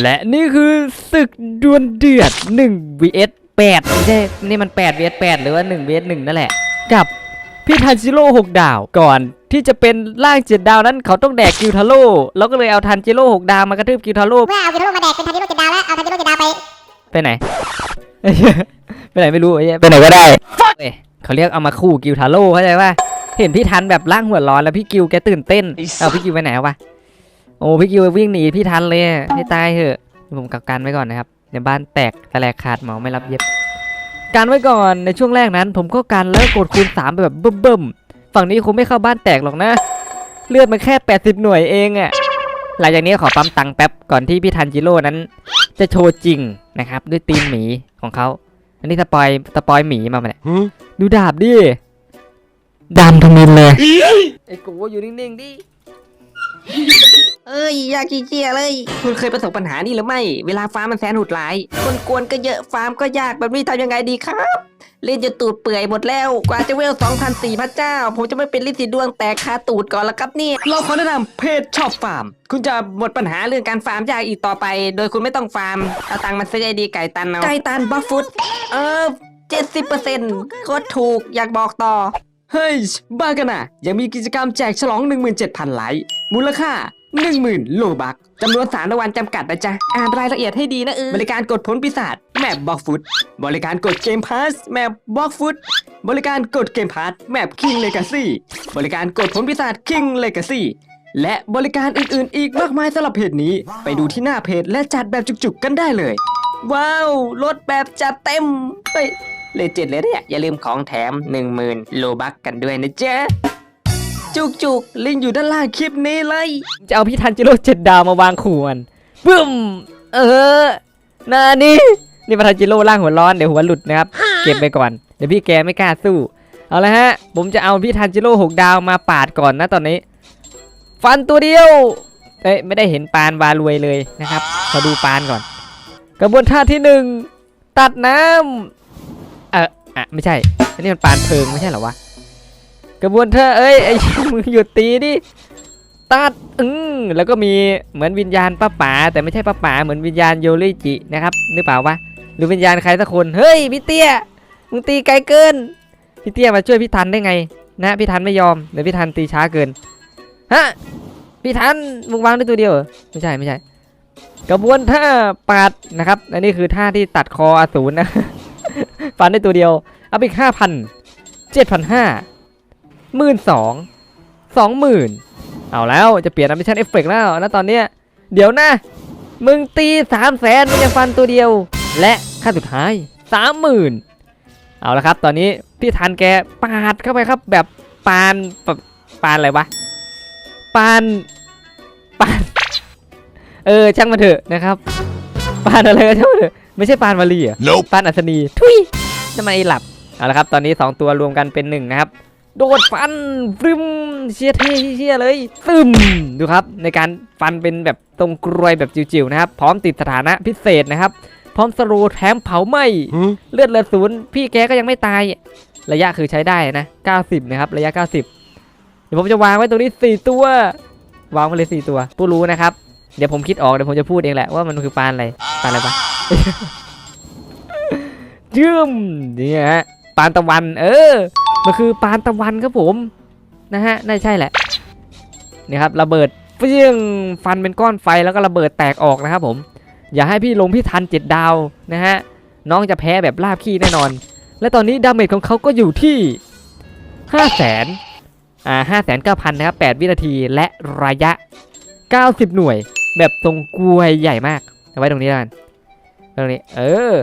และนี่คือศึกดวลเดือด1 vs 8ไม่ใช่นี่มัน8 vs 8 หรือว่า1 vs 1นั่นแหละ กับพี่ทันจิโร่6ดาวก่อนที่จะเป็นร่างเจ็ดดาวนั้นเขาต้องแดกกิวทาโร่เราก็เลยเอาทันจิโร่6ดาวมากระทืบกิวทาโร่เมื่อเอากิโลมาแดกเป็นทันจิโร่เจ็ดดาวแล้วเอาทันจิโร่เจ็ดดาวไปไปไหนไปไหนไม่รู้ไอ้ไปไหนก็ได้เอ้ยเขาเรียกเอามาคู่กิวทาโร่เข้าใจป่ะเห็นพี่ทันแบบร่างหัวร้อนแล้วพี่กิวแกตื่นเต้นเอาพี่กิวไปไหนวะ โอ้พี่กิววิ่งหนีพี่ทันเลยอะให้ตายเถอะผมกักกันไว้ก่อนนะครับในบ้านแตกตะแลกขาดหมอไม่รับเย็บกันไว้ก่อนในช่วงแรกนั้น ผมก็กันแล้วกดคูณสามไปแบบเบิ่มๆฝั่งนี้คงไม่เข้าบ้านแตกหรอกนะ เลือดมันแค่ 80 หน่วยเองอะหลังจากนี้ขอปั๊มตังค์แป๊บก่อนที่พี่ทันจิโร่นั้น จะโชว์จริงนะครับ ด้วยตีนหมีของเขาอันนี้สปอยสปอยหมีมาเนี่ยดูดาบดิดำทมินเลยไอ้กูอยู่นิ่งๆดิ เอ้ยอยากขี้เกียจเลย คุณเคยประสบปัญหานี้หรือไม่ เวลาฟาร์มมันแสนหุดหลาย คนกวนก็เยอะฟาร์มก็ยากแบบนี้ทำยังไงดีครับ เล่นจนตูดเปื่อยหมดแล้ว กว่าจะเวล2,004พระเจ้า ผมจะไม่เป็นลินสีดวงแตกคาตูดก่อนละครับเนี่ย เราขอแนะนำเพจชอบฟาร์ม คุณจะหมดปัญหาเรื่องการฟาร์มยากอีกต่อไป โดยคุณไม่ต้องฟาร์ม เอาตังค์มาซื้อไอดีไก่ตันเอาไก่ตันบัฟฟุต เออเจ็ดสิบเปอร์เซ็นต์โคตรถูกอยากบอกต่อ เฮ้ย บ้ากันนะยังมีกิจกรรมแจกฉลอง 17,000 ไลค์มูลค่า 10,000 โลบักจำนวนสามรางวัลจำกัดนะจ๊ะ อ่านรายละเอียดให้ดีนะเออบริการกดผลปีศาจแมปบล็อกฟุตบริการกดเกมพาสแมปบล็อกฟุตบริการกดเกมพาสแมปคิงเลกาซี่บริการกดผลปีศาจคิงเลกาซี่และบริการอื่นๆ อีกมากมายสำหรับเพจนี้ ไปดูที่หน้าเพจและจัดแบบจุกๆกันได้เลย ว้าวลดแบบจัดเต็มเฮ้ย เลเจ็ดเลยเนี่ยอย่าลืมของแถม 10,000 โลบักกันด้วยนะจ๊ะจุกจุกลิงก์อยู่ด้านล่างคลิปนี้เลย จะเอาพี่ทันจิโร่เจ็ดดาวมาวางขู่มันบึ้ม เออนานี่นี่มาทันจิโร่ร่างหัวร้อนเดี๋ยวหัวหลุดนะครับ เก็บไปก่อน เดี๋ยวพี่แกไม่กล้าสู้ เอาละฮะ ผมจะเอาพี่ทันจิโร่หกดาวมาปาดก่อนนะตอนนี้ ฟันตัวเดียว เอ้ยไม่ได้เห็นปานวารวยเลยนะครับขอดูปานก่อน กระบวนท่าที่หนึ่งตัดน้ำ อะไม่ใช่ อันนี้มันปานเพลิงไม่ใช่เหรอวะ กระบวนท่าเอ้ยไอ้มึงหยุดตีดิตัดอืมแล้วก็มีเหมือนวิญญาณป้าป๋าแต่ไม่ใช่ป้าป๋าเหมือนวิญญาณโยริจินะครับหรือเปล่าวะหรือวิญญาณใครสักคนเฮ้ยพี่เตี้ยมึงตีไกลเกินพี่เตี้ยมาช่วยพี่ทันได้ไง นะพี่ทันไม่ยอมเดี๋ยวพี่ทันตีช้าเกินฮะพี่ทันมึงวางได้ตัวเดียวไม่ใช่ไม่ใช่ กระบวนท่าปาดนะครับอันนี้คือท่าที่ตัดคออสูรนะ ฟันได้ตัวเดียวเอาไปอีกห้าพันเจ็ดพันห้าหมื่นสองสองหมื่นเอาแล้วจะเปลี่ยนอัมบิชันเอฟเฟกแล้วนะตอนเนี้ยเดี๋ยวนะ มึงตีสามแสนมึงจะฟันตัวเดียว และค่าสุดท้ายสามหมื่นเอาละครับ ตอนนี้พี่ทันแกปาดเข้าไปครับ แบบปานแบบปานอะไรวะปานปาน เออช่างมันเถอะนะครับ ปานอะไรก็ช่างมันเถอะไม่ใช่ปานวาลีเหรอะ Nope. ปานอัศนีทุยทำไมหลับเอาละครับ ตอนนี้สองตัวรวมกันเป็นหนึ่งนะครับ โดดฟันฟึมเชียเท่เชียเลยซึมดูครับ ในการฟันเป็นแบบตรงกรวยแบบจิ๋วๆนะครับ พร้อมติดสถานะพิเศษนะครับ พร้อมสโลว์แถมเผาไหม Huh? เลือดเหลือศูนย์พี่แกก็ยังไม่ตาย ระยะคือใช้ได้นะ90นะครับระยะ 90 เดี๋ยวผมจะวางไว้ตรงนี้ 4 ตัว วางไว้เลย4ตัว ผู้รู้นะครับ เดี๋ยวผมคิดออกเดี๋ยวผมจะพูดเองแหละว่ามันคือปานอะไรปานอะไรปะยืมเนี่ยฮะปานตะวัน เออ มันคือปานตะวันครับผมนะฮะน่าจะใช่แหละนี่ครับระเบิดเฟี้ยงฟันเป็นก้อนไฟแล้วก็ระเบิดแตกออกนะครับผม อย่าให้พี่ลงพี่ทันเจ็ดดาวนะฮะน้องจะแพ้แบบลาบขี้แน่นอน และตอนนี้ดาเมจของเขาก็อยู่ที่5 0 0แสนอ่าห้าแสนเก้าพันนะครับ8วินาทีและระยะ 90 หน่วย แบบตรงกลวยใหญ่มากเอาไว้ตรงนี้แล้วกันตรงนี้ เออ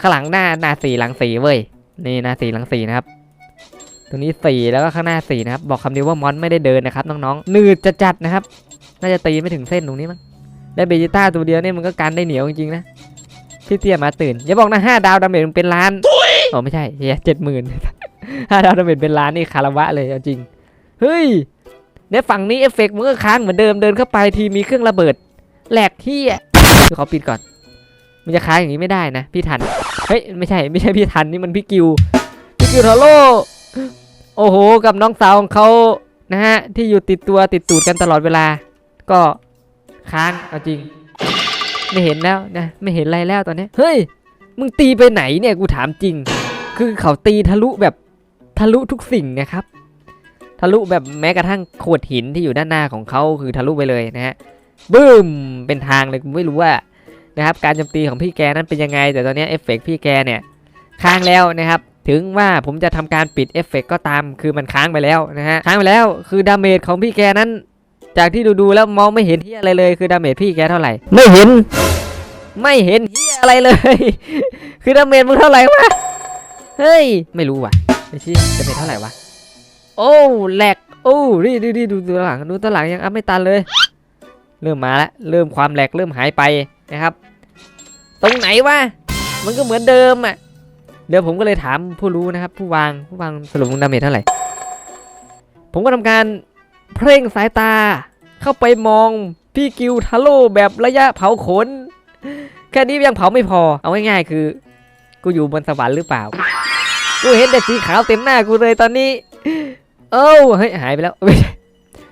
ข้างหลังหน้าหน้าสีหลังสีเว้ย นี่หน้าสีหลังสีนะครับ ตรงนี้สีแล้วก็ข้างหน้าสีนะครับ บอกคำเดียวว่ามอนไม่ได้เดินนะครับน้องๆนืดจะจัดนะครับ น่าจะตีไม่ถึงเส้นตรงนี้มั้งได้เบจิต้าตัวเดียวเนี่ยมันก็กันได้เหนียวจริงๆนะพี่เตี้ยมาตื่นอย่าบอกนะห้าดาวดาเมจมันเป็นล้านโอ้ไม่ใช่เฮียเจ็ดหมื่นห้าดาวดาเมจเป็นล้านนี่คารวะเลยจริง เฮ้ย เนี่ยฝั่งนี้เอฟเฟกต์มันก็ค้างเหมือนเดิมเดินเข้าไปทีมีเครื่องระเบิดแหลกที่อะเดี๋ยวขอปิดก่อน มันจะค้างอย่างนี้ไม่ได้นะ พี่ทัน เฮ้ยไม่ใช่ไม่ใช่พี่ทันนี่มันพี่กิว พี่กิวทาโร่โอ้โห กับน้องสาวของเขานะฮะที่อยู่ติดตัวติดตูดกันตลอดเวลา ก็ค้างเอาจริง ไม่เห็นแล้วนะไม่เห็นอะไรแล้วตอนนี้ เฮ้ยมึงตีไปไหนเนี่ยกูถามจริง คือเขาตีทะลุแบบทะลุทุกสิ่งนะครับ ทะลุแบบแม้กระทั่งโขดหินที่อยู่ด้านหน้าของเขาคือทะลุไปเลยนะฮะบึ้มเป็นทางเลยกูไม่รู้ว่านะครับการโจมตีของพี่แกนั้นเป็นยังไง แต่ตอนนี้เอฟเฟกต์พี่แกเนี่ยค้างแล้วนะครับ ถึงว่าผมจะทำการปิดเอฟเฟกต์ก็ตามคือมันค้างไปแล้วนะฮะค้างไปแล้วคือดาเมจของพี่แกนั้น จากที่ดูดูๆแล้วมองไม่เห็นที่อะไรเลยคือดาเมจพี่แกเท่าไหร่ ไม่เห็น ไม่เห็นที่อะไรเลย คือดาเมจมึงเท่าไหร่วะเฮ้ยไม่รู้ว่ะไอ้ชี้ดาเมจเท่าไหร่วะ โอ้แหลกโอ้ดีดีดีดูตัวหลังดูตัวหลังยังอัพไม่ตันเลย เริ่มมาแล้วเริ่มความแหลกเริ่มหายไปนะครับ ตรงไหนวะมันก็เหมือนเดิมอะเดี๋ยวผมก็เลยถามผู้รู้นะครับ ผู้วางผู้วางสรุปมึงดาเมจเท่าไหร่ผมก็ทำการเพ่งสายตา เข้าไปมองพี่กิวทาโร่แบบระยะเผาขน แค่นี้ยังเผาไม่พอเอาง่ายๆคือ กูอยู่บนสวรรค์หรือเปล่า กูเห็นแต่สีขาวเต็มหน้ากูเลยตอนนี้ เอ้าเฮ้ยหายไปแล้ว ไม่ใช่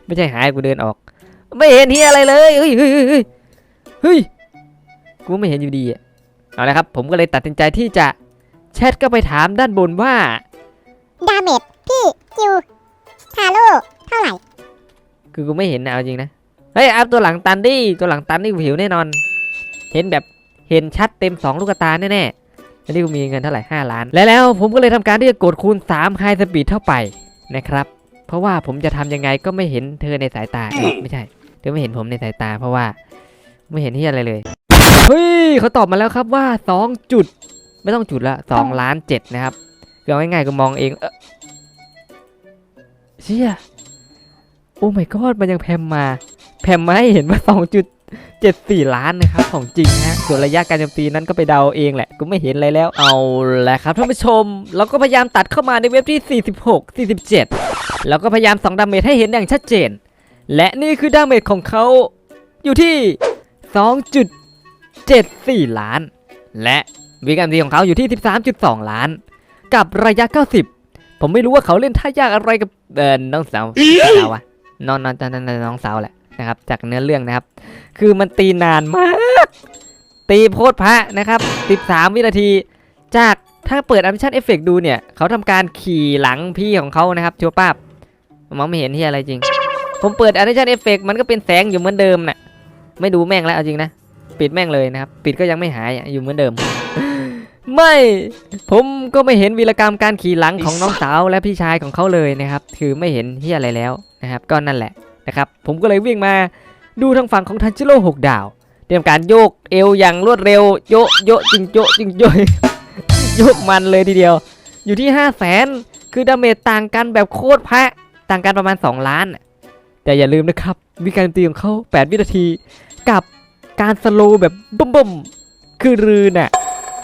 ไม่ใช่หายกูเดินออก ไม่เห็นเฮียอะไรเลยเฮ้ยเฮ้ยเฮ้ยเฮ้ยเฮ้ยกูไม่เห็นอยู่ดีอะเอาละครับ ผมก็เลยตัดสินใจที่จะแชทก็ไปถามด้านบนว่าดาเมจพี่คิวทาโร่เท่าไหร่ คือกูไม่เห็นนะเอาจริงนะ เฮ้ยอัพตัวหลังตันดิตัวหลังตันนี่กูหิวแน่นอน เห็นแบบเห็นชัดเต็ม 2 ลูกตาแน่ๆแล้วนี่กูมีเงินเท่าไหร่ 5 ล้าน และแล้วผมก็เลยทำการที่จะกดคูณ3 High Speed เข้าไป นะครับ เพราะว่าผมจะทำยังไงก็ไม่เห็นเธอในสายตาเอ้ยไม่ใช่ เธอไม่เห็นผมในสายตา เพราะว่าไม่เห็นที่อะไรเลยเฮ้ยเขาตอบมาแล้วครับว่า 2 จุด ไม่ต้องจุดละ2ล้าน7นะครับคือเอาง่ายๆก็มองเองเออเชี่ยโอ้ my god มันยังแพมมา แพมมาให้เห็นว่า 2.74 ล้านนะครับของจริงฮะส่วนระยะการโจมตีนั้นก็ไปเดาเองแหละกูไม่เห็นอะไรแล้วเอาแหละครับท่านผู้ชม เราก็พยายามตัดเข้ามาในเว็บที่ 46 47 แล้วก็พยายามส่องดาเมจให้เห็นอย่างชัดเจน และนี่คือดาเมจของเขาอยู่ที่ 2.74 ล้าน และวิการโจมตีของเขาอยู่ที่ 13.2 ล้าน กับระยะ 90 ผมไม่รู้ว่าเขาเล่นท่ายากอะไรกับเอ่อน้องสาวสาวอะนอนนอนนอนนอนน้องสาวแหละ นะครับ จากเนื้อเรื่องนะครับ คือมันตีนานมาก ตีโพสต์พระนะครับ 13 วินาที จากถ้าเปิดอัมชันเอฟเฟกดูเนี่ย เขาทำการขี่หลังพี่ของเขานะครับชัวป้าบมองไม่เห็นที่อะไรจริง ผมเปิดอัมชันเอฟเฟกมันก็เป็นแสงอยู่เหมือนเดิมน่ะไม่ดูแม่งแล้วเอาจริงนะ ปิดแม่งเลยนะครับ ปิดก็ยังไม่หายอะอยู่เหมือนเดิม ไม่ผมก็ไม่เห็นวีรกรรมการขี่หลังของน้องสาวและพี่ชายของเขาเลยนะครับ คือไม่เห็นที่อะไรแล้วนะครับ ก็นั่นแหละ นะครับผมก็เลยวิ่งมาดูทางฝั่งของทันจิโร่หกดาว เตรียมการโยกเอวอย่างรวดเร็วโยะโยะจิงโยะจิงโยะโยกมันเลยทีเดียว อยู่ที่ 5 0 0แสนคือดาเมจต่างกันแบบโคตรพระต่างกันประมาณ 2 ล้าน แต่อย่าลืมนะครับวิการตีของเขา8 วินาที กับการสโลแบบบุ่มๆคือรืนน่ะ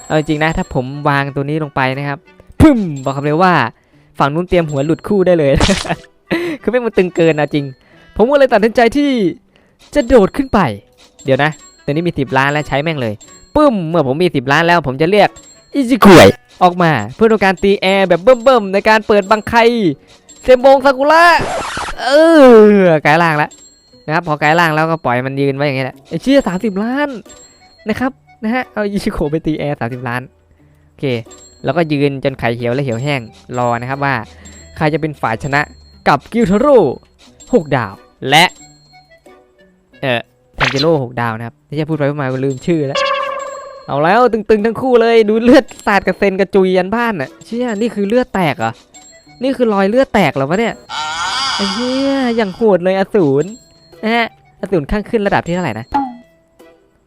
เอาจริงนะถ้าผมวางตัวนี้ลงไปนะครับพึ่มบอกคำเดียว่า ฝั่งนู้นเตรียมหัวหลุดคู่ได้เลย คือไม่มันตึงเกินนะจริง ผมก็เลยตัดสินใจที่จะโดดขึ้นไป เดี๋ยวนะตัวนี้มี 10 ล้านแล้วใช้แม่งเลยปึ้ม เมื่อผมมี 10 ล้านแล้วผมจะเรียกอิจิคุยออกมาเพื่อต้องการตีแอร์แบบเบิ่มๆในการเปิดบังไคเซมบงซากุระเออกลายล่างแล้วนะครับพอกลายล่างแล้วก็ปล่อยมันยืนไว้อย่างนี้แหละไอ้เชี่ยสามสิบล้านนะครับนะฮะเอาอิชิโกะไปตีแอร์สามสิบล้านโอเค แล้วก็ยืนจนไข่เหี่ยวและเหี่ยวแห้งรอนะครับว่า ใครจะเป็นฝ่ายชนะกับกิลทาร่ หกดาว และเอ่อทันจิโร่หกดาวนะครับที่จะพูดไปพูดมาก็ลืมชื่อแล้ว เอาแล้วตึงๆทั้งคู่เลยดูเลือดสาดกระเซ็นกระจุยยันบ้านอะเชี่ยนี่คือเลือดแตกเหรอนี่คือรอยเลือดแตกหรอวะเนี่ยไอ้เหี้ยอย่างโหดเลยอสูรนะฮะอสูรข้างขึ้นระดับที่เท่าไหร่นะ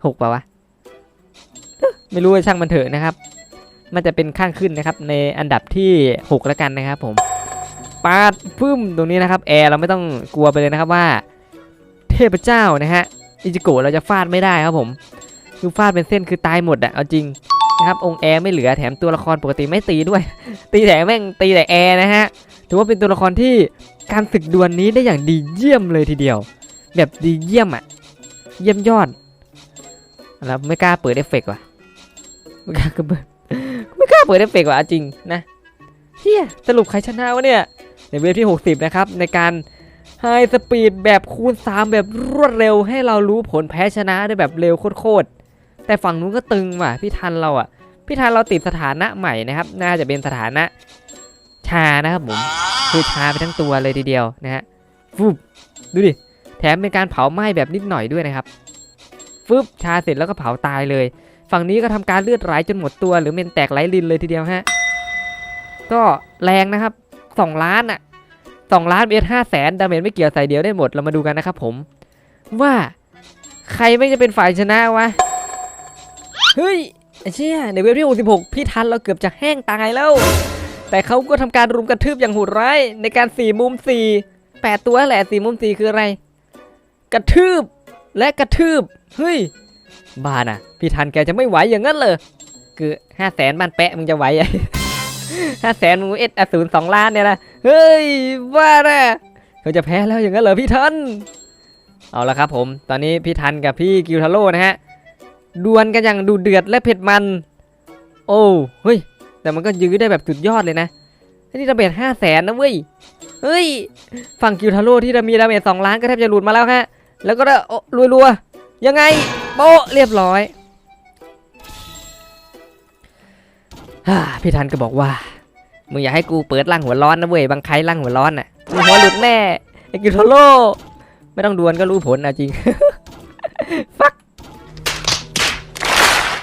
หกป่าวะไม่รู้ช่างมันเถอะนะครับ มันจะเป็นข้างขึ้นนะครับ ในอันดับที่ 6 แล้วกันนะครับผม ปาดฟึ่มตรงนี้นะครับแอร์เราไม่ต้องกลัวไปเลยนะครับว่า เทพเจ้านะฮะอิจิโกะเราจะฟาดไม่ได้ครับผมคือฟาดเป็นเส้นคือตายหมดอะเอาจริงนะครับองค์แอร์ไม่เหลือแถมตัวละครปกติไม่ตีด้วย ตีแต่แม่งตีแต่แอร์นะฮะถือว่าเป็นตัวละครที่การศึกดวลนี้ได้อย่างดีเยี่ยมเลยทีเดียว แบบดีเยี่ยมอะเยี่ยมยอดแล้วไม่กล้าเปิดเอฟเฟกต์ว่ะไม่กล้าเปิดไม่กล้าเปิดเอฟเฟกต์ว่ะเอาจริงนะเฮียสรุปใครชนะวะเนี่ย ในเวฟที่ 60 นะครับ ในการไฮสปีดแบบคูณ 3 แบบรวดเร็วให้เรารู้ผลแพ้ชนะได้แบบเร็วโคตรแต่ฝั่งนู้นก็ตึงว่ะพี่ทันเราอะ พี่ทันเราติดสถานะใหม่นะครับ น่าจะเป็นสถานะชานะครับผมคือชาไปทั้งตัวเลยทีเดียวนะฮะฟุบดูดิแถมเป็นการเผาไหม้แบบนิดหน่อยด้วยนะครับฟึบชาเสร็จแล้วก็เผาตายเลย ฝั่งนี้ก็ทำการเลือดไหลจนหมดตัว หรือเมนแตกไหลลินเลยทีเดียวฮะก็แรงนะครับ 2 ล้านอะ2ล้านเบสห้าแสนดาเมจไม่เกี่ยวใส่เดียวได้หมดเรามาดูกันนะครับผม ว่าใครไม่จะเป็นฝ่ายชนะวะ เฮ้ยไอ้เชี่ยในเว็บที่ 66 พี่ทันเราเกือบจะแห้งตายแล้ว แต่เขาก็ทำการรุมกระทืบอย่างโหดร้ายในการสี่มุมสี่แปดตัวแหละสี่มุมสี่คืออะไร กระทืบและกระทืบ เฮ้ยบ้าน่ะ พี่ทันแกจะไม่ไหวอย่างนั้นเลยคือห้าแสนบ้านแปะมึงจะไหวไอ้ ห้าแสนมึงเอสอสูรสองล้านเนี่ยนะ เฮ้ยบ้าน่ะเขาจะแพ้แล้วอย่างนั้นเหรอพี่ทัน เอาละครับผม ตอนนี้พี่ทันกับพี่กิวทาโร่นะฮะ ดวลกันอย่างดูเดือดและเผ็ดมัน โอ้ เฮ้ย แต่มันก็ยื้อได้แบบสุดยอดเลยนะ นี่ดาเมจห้าแสนนะเว้ย เฮ้ย ฝั่งกิวทาโร่ที่มีดาเมจสองล้านก็แทบจะหลุดมาแล้วฮะ แล้วก็ได้โอ้รัวๆยังไงโป๊ะเรียบร้อย พี่ทันก็บอกว่า มึงอยากให้กูเปิดร่างหัวร้อนนะเว้ย บางใครร่างหัวร้อนน่ะมึงหัวหลุดแน่ไอ้กิโทโร่ไม่ต้องดวนก็รู้ผลนะจริง ฟัก